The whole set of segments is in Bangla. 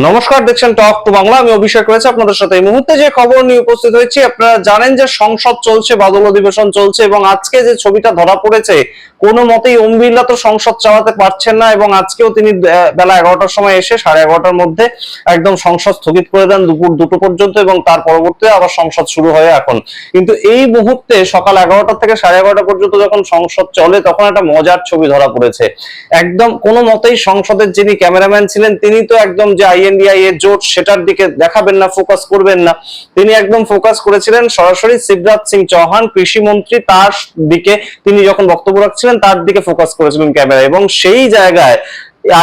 নমস্কার, দেখছেন টক টু বাংলা। আমি অভিষেক রয়েছে আপনাদের সাথে। এই মুহূর্তে যে খবর নিয়ে উপস্থিত হয়েছি, আপনারা জানেন যে সংসদ চলছে, বাদল অধিবেশন চলছে, এবং আজকে যে ছবিটা ধরা পড়েছে, কোনো মতেই ওম বিড়লা তো সংসদ চালাতে পারছেন না, এবং আজকেও তিনি বেলা এগারোটার সময় এসে সাড়ে এগারোটার মধ্যে একদম সংসদ স্থগিত করে দেন দুপুর দুটো পর্যন্ত, এবং তার পরবর্তীতে আবার সংসদ শুরু হয় এখন। কিন্তু এই মুহূর্তে সকাল এগারোটা থেকে সাড়ে এগারোটা পর্যন্ত যখন সংসদ চলে, তখন একটা মজার ছবি ধরা পড়েছে। একদম কোনো মতেই সংসদের যিনি ক্যামেরাম্যান ছিলেন, তিনি তো একদম যে আইএনডিআই এর জোট সেটার দিকে দেখাবেন না ফোকাস করবেন না। তিনি একদম ফোকাস করেছিলেন সরাসরি শিবরাজ সিং চৌহান কৃষিমন্ত্রী তার দিকে তিনি যখন বক্তব্য রাখছিলেন, তার দিকে ফোকাস করেছিলেন ক্যামেরা এবং সেই জায়গায়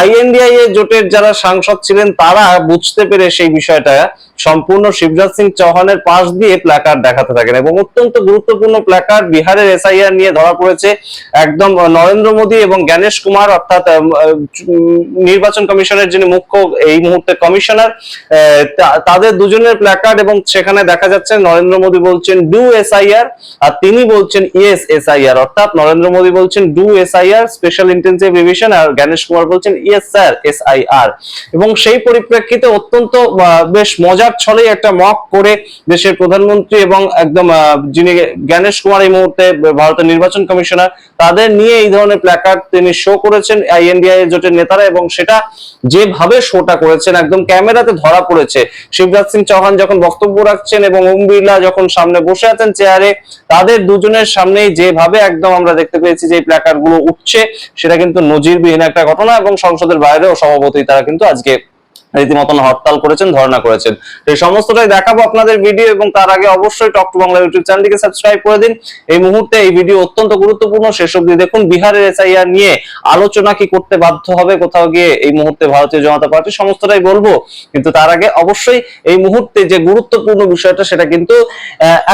আইএনডিআই জোটের যারা সাংসদ ছিলেন, তারা বুঝতে পেরে সেই বিষয়টা সম্পূর্ণ শিবরাজ সিং চৌহানের পাশ দিয়ে প্ল্যাকার্ড দেখাতে থাকেন এবং অত্যন্ত গুরুত্বপূর্ণ প্ল্যাকার্ড বিহারের এসআইআর নিয়ে ধরা পড়েছে একদম নরেন্দ্র মোদী এবং জ্ঞানেশ কুমার, অর্থাৎ নির্বাচন কমিশনের যিনি মুখ্য এই মুহূর্তে কমিশনার তাদের দুজনের প্ল্যাকার্ড এবং সেখানে দেখা যাচ্ছে নরেন্দ্র মোদী বলছেন ডু এসআইআর আর তিনি বলছেন ইয়েস এসআইআর অর্থাৎ নরেন্দ্র মোদী বলছেন do SIR special intensive revision আর জ্ঞানেশ কুমার বলছেন ইয়েস স্যার এসআইআর এবং সেই পরিপ্রেক্ষিতে অত্যন্ত বেশ মজার ছলেই একটা মক করে দেশের প্রধানমন্ত্রী এবং একদম যিনি জ্ঞানেশ কুমার এই মুহূর্তে ভারতের নির্বাচন কমিশনার, তাদের নিয়ে এই ধরনের প্ল্যাকার্ড তিনি শো করেছেন আইএনডিআই জোটের নেতারা এবং সেটা যেভাবে শোটা করেছেন, একদম ক্যামেরাতে ধরা পড়েছে। শিবরাজ সিং চৌহান যখন বক্তব্য রাখছেন এবং ওম বিড়লা যখন সামনে বসে আছেন চেয়ারে তাদের দুজনের সামনেই যেভাবে একদম আমরা দেখতে পেয়েছি যে প্ল্যাকার্ডগুলো উঠছে, সেটা কিন্তু নজিরবিহীন একটা ঘটনা এবং সংসদের বাইরেও সভাপতি তারা কিন্তু আজকে রীতিমতন হরতাল করেছেন, ধর্ণা করেছেন। এই সমস্তটাই দেখাবো আপনাদের ভিডিও এবং তার আগে অবশ্যই টক টু বাংলা ইউটিউব চ্যানেলটিকে সাবস্ক্রাইব করে দিন। এই মুহূর্তে এই ভিডিও অত্যন্ত গুরুত্বপূর্ণ। শেষ অবধি দেখুন, বিহারের এসআইআর নিয়ে আলোচনা কি করতে বাধ্য হবে, কোথাও গিয়ে এই মুহূর্তে ভারতীয় জনতা পার্টি, সমস্তটাই বলব। কিন্তু তার আগে অবশ্যই এই মুহূর্তে যে গুরুত্বপূর্ণ বিষয়টা, সেটা কিন্তু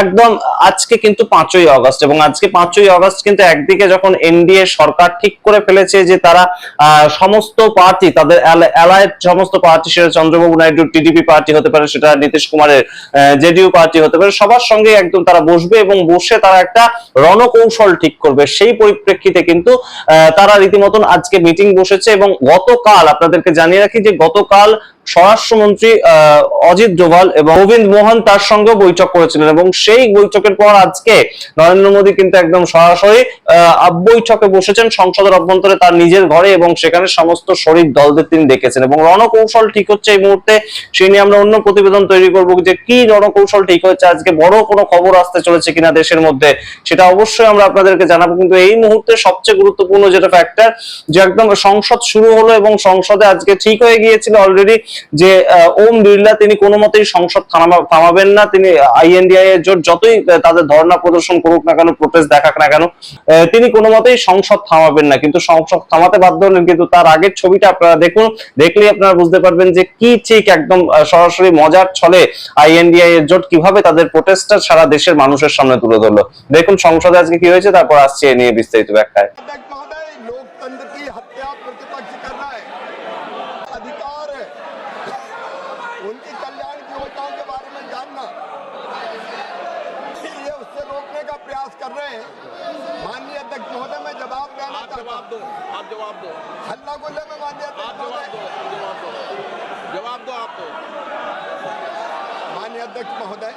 একদম আজকে কিন্তু পাঁচই আগস্ট এবং আজকে পাঁচই আগস্ট কিন্তু একদিকে যখন এনডিএ সরকার ঠিক করে ফেলেছে যে তারা সমস্ত পার্টি, তাদের অ্যালায়েড সমস্ত পার্টি সেটা চন্দ্রবাবু নাইডু টিডিপি পার্টি হতে পারে, সেটা নীতিশ কুমারের জেডিইউ পার্টি হতে পারে, সবার সঙ্গে একদম তারা বসবে এবং বসে তারা একটা রণকৌশল ঠিক করবে। সেই পরিপ্রেক্ষিতে কিন্তু তারা রীতিমতন আজকে মিটিং বসেছে এবং গতকাল, আপনাদেরকে জানিয়ে রাখি যে গতকাল স্বরাষ্ট্রমন্ত্রী অজিত ডোভাল এবং গোবিন্দ মোহন তার সঙ্গে বৈঠক করেছিলেন এবং সেই বৈঠকের পর আজকে নরেন্দ্র মোদী কিন্তু একদম সরাসরি বৈঠকে বসেছেন। সংসদের অভ্যন্তরে তার নিজের ঘরে এবং সেখানে সমস্ত শরীর দলদের তিনি দেখেছেন এবং রণকৌশল ঠিক হচ্ছে এই মুহূর্তে। সে নিয়ে আমরা অন্য প্রতিবেদন তৈরি করব যে কি রণকৌশল ঠিক হচ্ছে আজকে বড় কোনো খবর আসতে চলেছে কিনা দেশের মধ্যে, সেটা অবশ্যই আমরা আপনাদেরকে জানাব। কিন্তু এই মুহূর্তে সবচেয়ে গুরুত্বপূর্ণ যেটা ফ্যাক্টর যে একদম সংসদ শুরু হলো এবং সংসদে আজকে ঠিক হয়ে গিয়েছিল অলরেডি যে ওম বিড়লা তিনি কোনো মতেই সংসদ থামাবেন না। তিনি আইএনডিআই এর জোট যতই তাদের ধর্ণা প্রদর্শন করুক না কেন প্রোটেস্ট দেখাক না কেন তিনি কোনো মতেই সংসদ থামাবেন না। কিন্তু সংসদ থামাতে বাধ্য হলেন। কিন্তু তার আগের ছবিটা আপনারা দেখুন, দেখলেই আপনারা বুঝতে পারবেন যে কি ঠিক একদম সরাসরি মজার ছলে আইএনডিআই এর জোট কীভাবে তাদের প্রোটেস্টটা সারা দেশের মানুষের সামনে তুলে ধরলো। দেখুন সংসদে আজকে কি হয়েছে, তারপর আসছে এ নিয়ে বিস্তারিত ব্যাখ্যায়। जवाब दो। हल्ला गुल्ले में माननीय आप जवाब दो जवाब दो। जवाब दो आप दो माननीय अध्यक्ष महोदय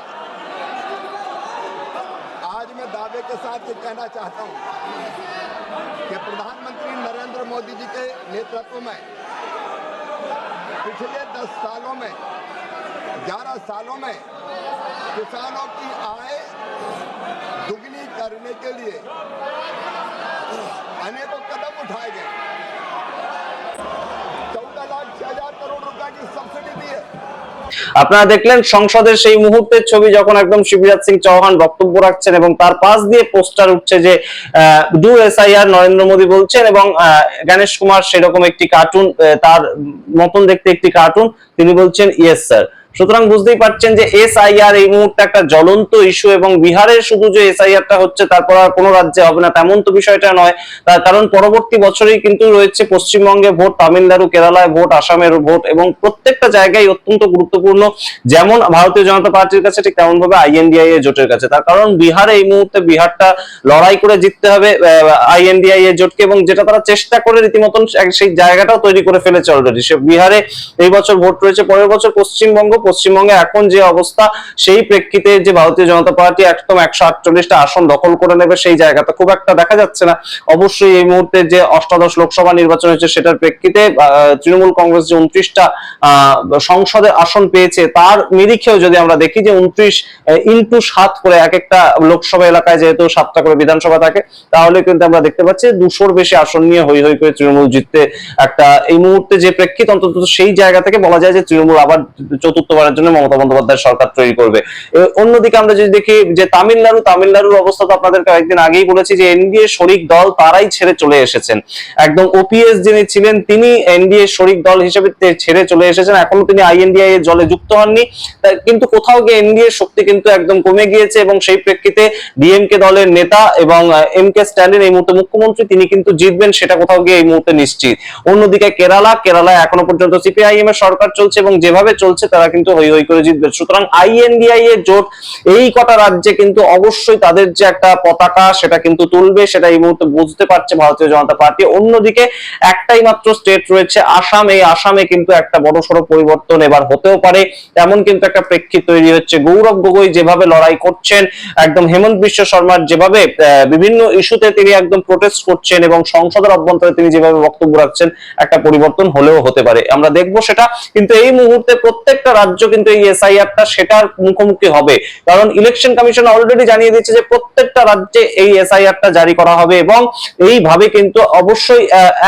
आज मैं दावे के साथ ये कहना चाहता हूँ कि प्रधानमंत्री नरेंद्र मोदी जी के नेतृत्व में पिछले दस सालों में ग्यारह सालों में किसानों की आय दुगनी करने के लिए अनेकों कदम उठाए गए चौदह लाख छह हजार करोड़ रुपए की सब्सिडी दी है আপনারা দেখলেন সংসদের সেই মুহূর্তের ছবি যখন একদম শিবরাজ সিং চৌহান বক্তব্য রাখছেন এবং তার পাশ দিয়ে পোস্টার উঠছে যে ডু এসআইআর নরেন্দ্র মোদী বলছেন এবং আহ, গণেশ কুমার সেরকম একটি কার্টুন তার মতন দেখতে একটি কার্টুন তিনি বলছেন ইয়েস স্যার সুতরাং বুঝতেই পারছেন যে এসআইআর এই মুহূর্তে একটা জ্বলন্ত ইস্যু এবং বিহারের শুধু যে এসআইআরটা হচ্ছে, তারপর আর কোনো রাজ্যে হবে না, তেমন তো বিষয়টা নয়। তার কারণ পরবর্তী বছরেই কিন্তু রয়েছে পশ্চিমবঙ্গে ভোট, তামিলনাড়ু, কেরালায় ভোট, আসামের ভোট এবং প্রত্যেকটা জায়গায় অত্যন্ত গুরুত্বপূর্ণ। যেমন ভারতীয় জনতা পার্টির কাছে ঠিক তেমন ভাবে আইএনডিআই এর জোটের কাছে। তার কারণ বিহারে এই মুহূর্তে বিহারটা লড়াই করে জিততে হবে আইএনডিআই এর জোটকে এবং যেটা তারা চেষ্টা করে রীতিমতন, সেই জায়গাটাও তৈরি করে ফেলেছে অলরেডি সে বিহারে এই বছর ভোট রয়েছে, পরের বছর পশ্চিমবঙ্গ পশ্চিমবঙ্গে এখন যে অবস্থা, সেই প্রেক্ষিতে যে ভারতীয় জনতা পার্টি একদম একশো আটচল্লিশটা আসন দখল করে নেবে সেই জায়গাটা খুব একটা দেখা যাচ্ছে না। অবশ্যই এই মুহূর্তে যে অষ্টাদশ লোকসভা নির্বাচন হয়েছে সেটার প্রেক্ষিতে তৃণমূল কংগ্রেস যে উনত্রিশটা সংসদে আসন পেয়েছে, তার নিরিখেও যদি আমরা দেখি যে উনত্রিশ ইন্টু সাত করে এক একটা লোকসভা এলাকায় যেহেতু সাতটা করে বিধানসভা থাকে, তাহলে কিন্তু আমরা দেখতে পাচ্ছি দুশোর বেশি আসন নিয়ে হই হই করে তৃণমূল জিততে একটা, এই মুহূর্তে যে প্রেক্ষিত অন্তত সেই জায়গা থেকে বলা যায় যে তৃণমূল আবার চতুর্থবারের জন্য মমতা বন্দ্যোপাধ্যায় সরকার তৈরি করবে। অন্যদিকে আমরা যদি দেখি যে তামিলনাড়ু, তামিলনাড়ুর অবস্থা তো আপনাদের কয়েকদিন আগেই বলেছি যে এনডিএ শরিক দল তারাই ছেড়ে চলে এসেছেন। একদম ওপিএস যিনি ছিলেন, তিনি এনডিএ শরিক দল হিসেবে ছেড়ে চলে এসেছেন। এখনও তিনি আইএনডিআই এর জলে যুক্ত হননি। কিন্তু কোথাও গিয়ে এনডিএ শক্তি কিন্তু একদম কমে গিয়েছে এবং সেই প্রেক্ষিতে ডিএমকে দলের নেতা এবং এম কে স্ট্যালিন এই মুহূর্তে মুখ্যমন্ত্রী, তিনি কিন্তু জিতবেন, সেটা কোথাও গিয়ে এই মুহূর্তে নিশ্চিত। অন্যদিকে কেরালা, কেরালায় এখনও পর্যন্ত সিপিআইএম এর সরকার চলছে এবং যেভাবে চলছে, তারা কিন্তু হই হই করে জিতবে। সুতরাং আইএনডিআই এর জোট এই কটা রাজ্যে কিন্তু অবশ্যই তাদের যে একটা পতাকা সেটা কিন্তু তুলবে, সেটা এই মুহূর্তে বুঝতে পারছে ভারতীয় জনতা পার্টি। অন্যদিকে একটাই মাত্র স্টেট রয়েছে আসাম। এই আসামে কিন্তু একটা বড় সড়ো পরিবর্তন এবার হতেও পারে। তেমন কিন্তু একটা প্রেক্ষিত তৈরি হচ্ছে। গৌরব গগৈ যেভাবে লড়াই করছেন, একদম হেমন্ত বিশ্ব শর্মার যেভাবে বিভিন্ন ইস্যুতে তিনি একদম প্রোটেস্ট করছেন এবং সংসদের অভ্যন্তরে তিনি যেভাবে বক্তব্য রাখছেন, একটা পরিবর্তন হলেও হতে পারে। আমরা দেখব সেটা। কিন্তু এই মুহূর্তে প্রত্যেকটা রাজ্য কিন্তু এই এসআইআরটা সেটার মুখোমুখি হবে। কারণ ইলেকশন কমিশন অলরেডি জানিয়ে দিচ্ছে যে প্রত্যেকটা রাজ্যে এই এসআইআরটা জারি করা হবে এবং এইভাবে কিন্তু অবশ্যই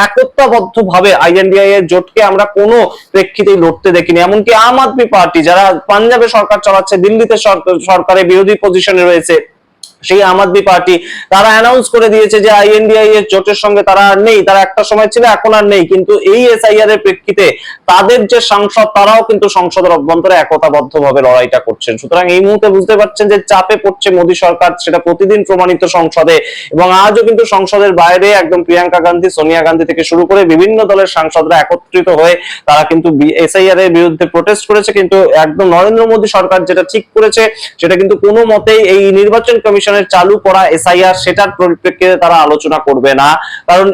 একত্রাবদ্ধ ভাবে আইএনডিআই এর জোটকে আমরা কোনো প্রেক্ষিতেই লড়তে দেখিনি। এমনকি আম আদমি পার্টি, যারা পাঞ্জাবে সরকার চালাচ্ছে, দিল্লিতে সরকারে বিরোধী পজিশনে রয়েছে সেই আম আদমি পার্টি, তারা অ্যানাউন্স করে দিয়েছে যে আইএনডিআই এর জোটের সঙ্গে তারা আর নেই, তারা একটা সময় ছিল, এখন আর নেই। কিন্তু এই এসআইআর এর প্রেক্ষিতে তাদের যে সাংসদ, তারাও কিন্তু সংসদের অভ্যন্তরে একতাবদ্ধ ভাবে লড়াইটা করছেন। সুতরাং এই মুহূর্তে বুঝতে পারছেন যে চাপে পড়ছে মোদী সরকার, সেটা প্রতিদিন প্রমাণিত সংসদে। এবং আজও কিন্তু সংসদের বাইরে একদম প্রিয়াঙ্কা গান্ধী, সোনিয়া গান্ধী থেকে শুরু করে বিভিন্ন দলের সাংসদরা একত্রিত হয়ে তারা কিন্তু এসআইআর এর বিরুদ্ধে প্রোটেস্ট করেছে। কিন্তু একদম নরেন্দ্র মোদী সরকার যেটা ঠিক করেছে, সেটা কিন্তু কোনো মতেই এই নির্বাচন কমিশনের চালু করা এসআইআর সেটার পরিপ্রেক্ষিতে তারা আলোচনা করবে না। কারণ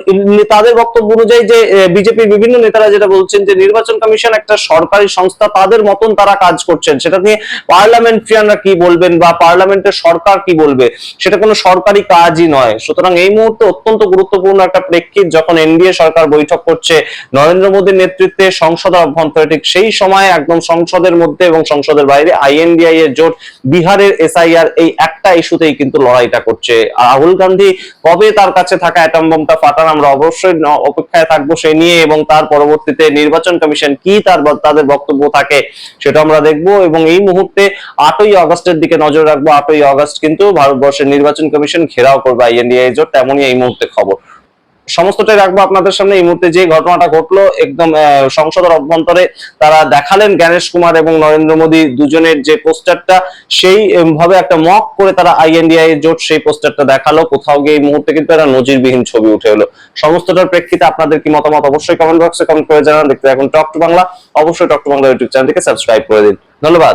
তাদের বক্তব্য অনুযায়ী যে বিজেপির বিভিন্ন নেতারা যেটা বলছেন যে, নির্বাচন কমিশন একটা সরকারি সংস্থা, তাদের মতন তারা কাজ করছেন। সেটা নিয়ে পার্লামেন্টারিয়ানরা কি বলবেন বা পার্লামেন্টের সরকার কি বলবে, সেটা কোনো সরকারি কাজই নয়। সুতরাং এই মুহূর্তে অত্যন্ত গুরুত্বপূর্ণ একটা প্রেক্ষিত যখন এনডিএ সরকার বৈঠক করছে, নরেন্দ্র মোদীর নেতৃত্বে সংসদের অভ্যন্তরে ঠিক সেই সময় একদম সংসদের মধ্যে এবং সংসদের বাইরে, আইএনডিআই এর জোট বিহারের এসআইআর এই একটা ইস্যুতেই কিন্তু লড়াইটা করছে। রাহুল গান্ধী কবে তার কাছে থাকা অ্যাটম বোমটা ফাটান আমরা অবশ্যই অপেক্ষায় থাকব সে নিয়ে এবং তার পরবর্তীতে নির্বাচন কমিশন কি তার তাদের বক্তব্য থাকে সেটা আমরা দেখব এবং এই মুহূর্তে আটই অগস্টের দিকে নজর রাখব। আটই অগস্ট কিন্তু ভারতবর্ষের নির্বাচন কমিশন ঘেরাও করবে আইএনডিআই জোট, তেমনই এই মুহূর্তে খবর। সমস্তটাই রাখব আপনাদের সামনে। এই মুহূর্তে যে ঘটনাটা ঘটলো, একদম সংসদের অভ্যন্তরে তারা দেখালেন জ্ঞানেশ কুমার এবং নরেন্দ্র মোদী দুজনের যে পোস্টারটা, সেই ভাবে একটা মক করে তারা আইএনডিআই জোট সেই পোস্টারটা দেখাল। কোথাও গিয়ে এই মুহূর্তে কিন্তু একটা নজিরবিহীন ছবি উঠে এলো। সমস্তটার প্রেক্ষিতে আপনাদের কি মতামত অবশ্যই কমেন্ট বক্সে কমেন্ট করে জানান। দেখতে এখন টক টু বাংলা। অবশ্যই টক টু বাংলা ইউটিউব চ্যানেলটিকে সাবস্ক্রাইব করে দিন। ধন্যবাদ।